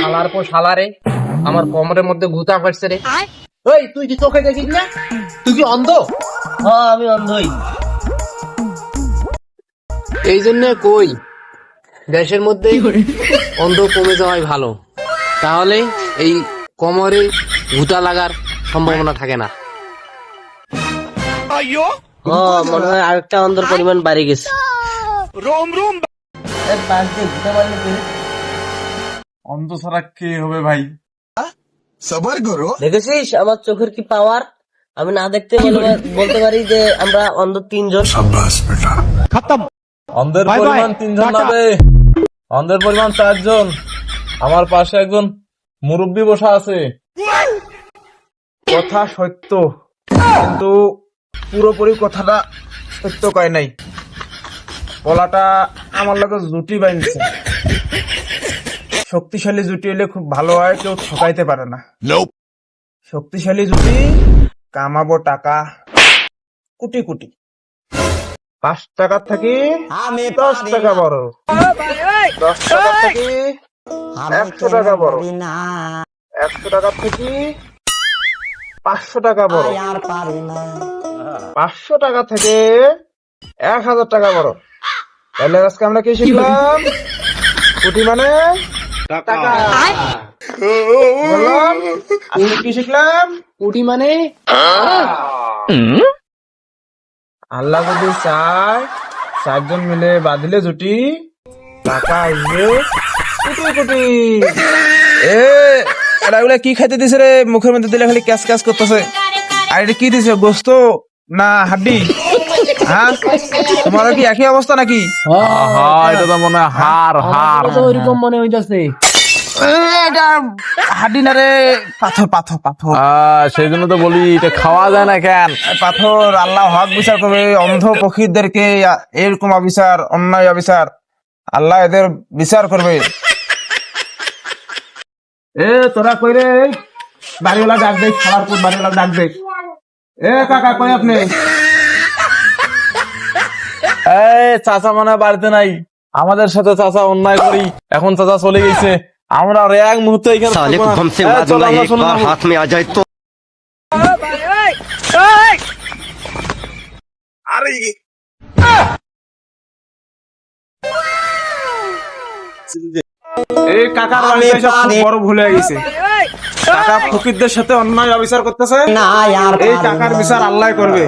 শালার পর শালারে আমার কোমরের মধ্যে গুতা রে। ওই তুই কি চোখে দেখিস না? তুই কি অন্ধ? হ্যাঁ আমি অন্ধই। এই জন্য কই? দেশের মধ্যে অন্ধ কমে যাওয়াই ভালো। তাহলে এই কোমরে গুতা লাগার সম্ভাবনা থাকে না। মনে হয় আরেকটা অন্ধর পরিমাণ বাড়ি গেছে। এ, পাশ দিয়ে ভুতে পারলে অন্ধ ছাড়া কে হবে ভাই? দেখেছিস? আমার চোখের কি পাওয়ার আমি না দেখতে বলে- বলতে পারি যে আমরা অন্ধ তিনজন। অন্ধের পরিমাণ তিনজন হবে অন্ধের পরিমাণ চারজন। আমার পাশে একজন মুরব্বী বসা আছে। কথা সত্য। কিন্তু পুরোপুরি কথাটা সত্য কয় নাই। পলাটা আমার লোক জুটি বানিয়েছে শক্তিশালী জুটি হলে খুব ভালো হয় কেউ ঠকাইতে পারে না। শক্তিশালী জুটি কামাবো টাকা কোটি কোটি। পাঁচ টাকার থাকি আমি দশ টাকা বড়। দশ টাকার থাকি একশো টাকা বড়। একশো টাকার থাকি পাঁচশো টাকা বড়। পাঁচশো টাকা থেকে এক হাজার টাকা বড় তাহলে আজকে আমরা কি শিখলাম? কোটি মানে টাকা। বললাম আজকে কি শিখলাম? কুটি মানে আল্লাহ যদি চায় চারজন মিলে বাঁধিলে জুটি টাকা আসবে কোটি কোটি। এ এরা এগুলা কি খাইতে দিছে রে? মুখের মধ্যে দিলে খালি ক্যাস ক্যাস করতেছে। আর এটা কি দিছে? গোস্ত। না হাড্ডি। হ্যাঁ? তোমার কি একই অবস্থা নাকি? এটা তো মনে হয় হার হার ওইরকম মনে হইতাছে। এটা হাড্ডি না রে পাথর পাথর পাথর। সেই জন্য তো বলি এটা খাওয়া যায় না কেন? পাথর আল্লাহ হক বিচার করবে অন্ধ পক্ষীদেরকে এরকম অবিচার অন্যায় অবিচার আল্লাহ এদের বিচার করবে। এ তোরা কই রে? বাড়িওয়ালা ডাক দেখ খাবার পুত বাড়িওয়ালা ডাক দে। এ কাকা কই আপনি এই চাচা মানে বাড়িতে নাই আমাদের সাথে চাচা অন্যায় করি এখন চাচা চলে গেছে আমরা আর এক মুহূর্তে এখানে साले থাকবো को না। हमसे এই, চলো, माजूंगा আমরা एक চলে बार যাবো। हाथ में आ जाए तो এই কাকার বাড়িতে এসব খুব বড় ভুল হয়ে গেছে কাকা ফকিরদের সাথে অন্যায় অবিচার করতেছে? এই কাকার বিচার আল্লাহ করবে।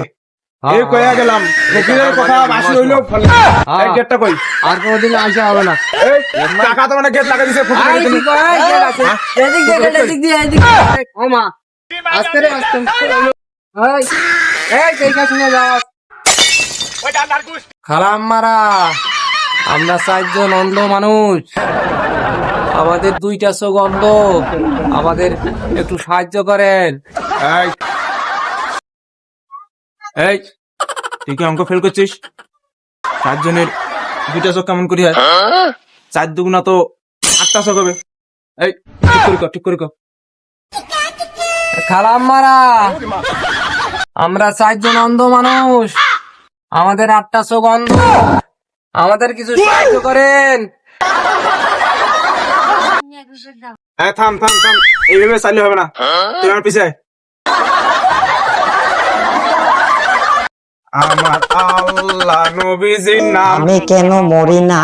এই কইয়া গেলাম ফকিরের কথা বাসি হইলেও ফলে এই গেটটা কই? আর কোনোদিন আসা হবে না। এই কাকা তো মানে গেট লাগা দিছে ফকির এই কি কয়? এই গেট আছে। এদিক দিয়ে এদিক দিয়ে, এদিক ও মা, আস্তে রে, আস্তে। এই, এই, দেখে শুনে যাও। খালাম মারা আমরা চারজন অন্ধ মানুষ। আমাদের দুইটা চোখ অন্ধ আমাদের একটু সাহায্য করেন। এই। এই তুই কি অঙ্ক ফেল করছিস? চারজনের দুইটা চোখ কেমন করি হয়? চার দুগুনা তো আটটা চোখ হবে। এই ঠিক করি কর, ঠিক করি কর। খালাম মারা আমরা চারজন অন্ধ মানুষ। আমাদের আটটা চোখ অন্ধ আমাদের কিছু সাহায্য করেন। এই থাম থাম থাম। এইভাবে চালিয়ে হবে না। তুই আমার পিছে। আমার আল্লাহ নবীজির নাম। আমি কেন মরি না?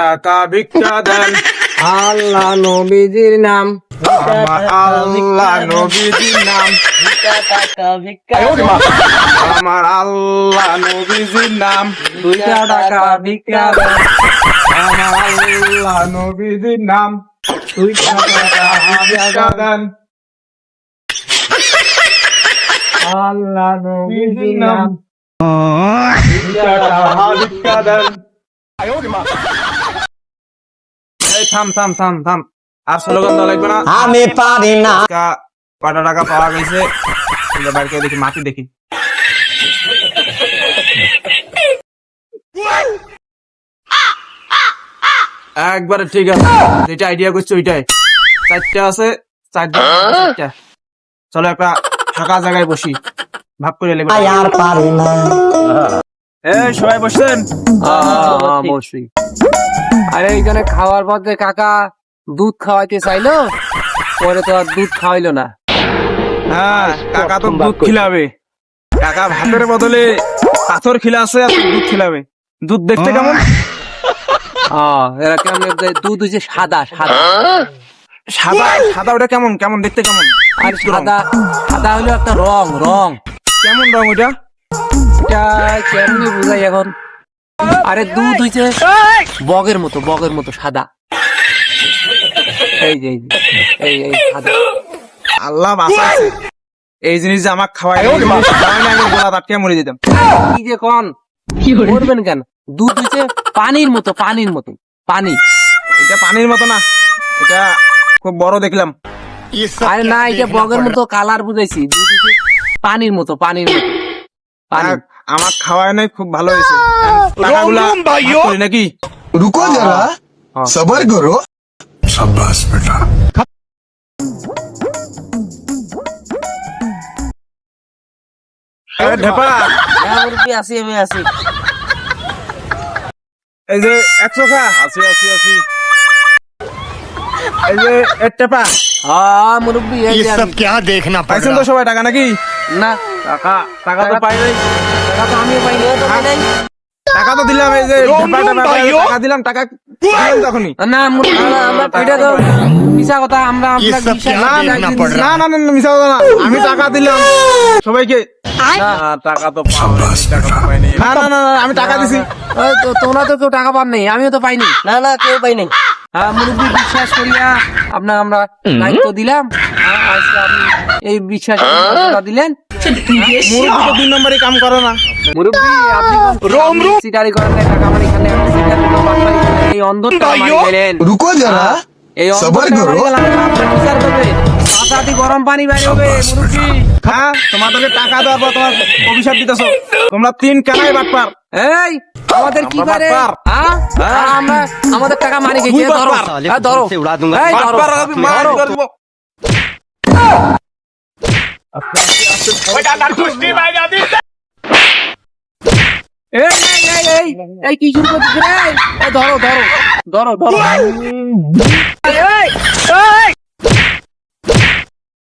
টাকা ভিক্ষা দেন। আল্লাহ নবীজির নাম। আমার আল্লাহ নবীজির নাম। টাকা ভিক্ষা আমার আল্লাহ নবীজির নাম। দুইটা টাকা ভিক্ষা দেন। আমার আল্লাহ নবীজির নাম। আমি পারি না। কটা টাকা পাওয়া গেছে করে দেখি মাটি দেখি একবারে ঠিক আছে। যেটা আইডিয়া করছে ওইটাই। চারটা আছে চারটা চারটা। চলো একটা ফাঁকা জায়গায় বসি। ভাব করে লেগে আর পারি না। এই সবাই বসছেন? বসি। আরে এইখানে খাওয়ার পথে কাকা দুধ খাওয়াইতে চাইলো পরে তো আর দুধ খাওয়াইলো না। হ্যাঁ কাকা তো দুধ খিলাবে। কাকা ভাতের বদলে পাথর খিলাছে আর দুধ খিলাবে। দুধ দেখতে কেমন? এরা কেমন দুধ হচ্ছে সাদা সাদা। সাদা সাদা ওটা কেমন কেমন দেখতে কেমন? আর সাদা সাদা হলো একটা রং রং। কেমন রং ওইটা এটা কেমনি বুঝাই এখন। আরে দুধ হইছে বগের মতো বগের মতো সাদা। এই যে এই এই সাদা। আল্লাহ বাঁচাইছে। এই জিনিস যে আমাকে খাওয়াই আমি গোলা তাটকে মরে যেতাম। কি যে কন কি করবেন কেন? দুধ দিচ্ছে পানির মতো পানির মতো পানি। এটা পানির মতো না এটা খুব বড় দেখলাম। আরে না এটা বগের মতো কালার বুঝাইছি দুধ পানির মতো পানির মতো। পানি। আমার খাওয়ায় নাই খুব ভালো হয়েছে নাকি? রুকো যারা হ্যাঁ। সবার করো সাব্বাস বেটা। ঢেপা। হ্যাঁ, আমি আমি আছি এই যে একশো খা। আছি আছি আছি। এই যে এর টেপা। হ্যাঁ মুরব্বি এই যে সব কি দেখনা পড়া তো সবাই টাকা নাকি? না। টাকা টাকা তো পাই নাই। টাকা তো আমিও পাই নাই। টাকা তো দিলাম এই যে টাকা দিলাম টাকা তখনই। না এটা তো মিশা কথা আমরা আমরা বিশ্বাস না না না, না না না, না, মিছা কথা না। আমি টাকা দিলাম। সবাইকে। টাকা তো পাওনি, টাকা তো পাইনি। না না না না, আমি টাকা দিছি। তোমরা তো কেউ টাকা পান নাই আমিও তো পাইনি। না না কেউ পাই নাই। হ্যাঁ মুরব্বী বিশ্বাস করিয়া আপনার আমরা দায়িত্ব দিলাম। হ্যাঁ, এই বিশ্বাস দিলেন। মুরব্বী তো দুই নম্বরে কাম করে না। এই অন্ধটা হ্যাঁ। গরম পানি হবে হ্যাঁ? টাকা দেওয়ার তোমার তোমরা তিন কানাই বাটপার। এই আমাদের কি করে হ্যাঁ? আমাদের টাকা মানে কি এই এই এই এই এই কি শুরু করছিস রে? ধরো ধরো ধরো ধরো। এই, এই,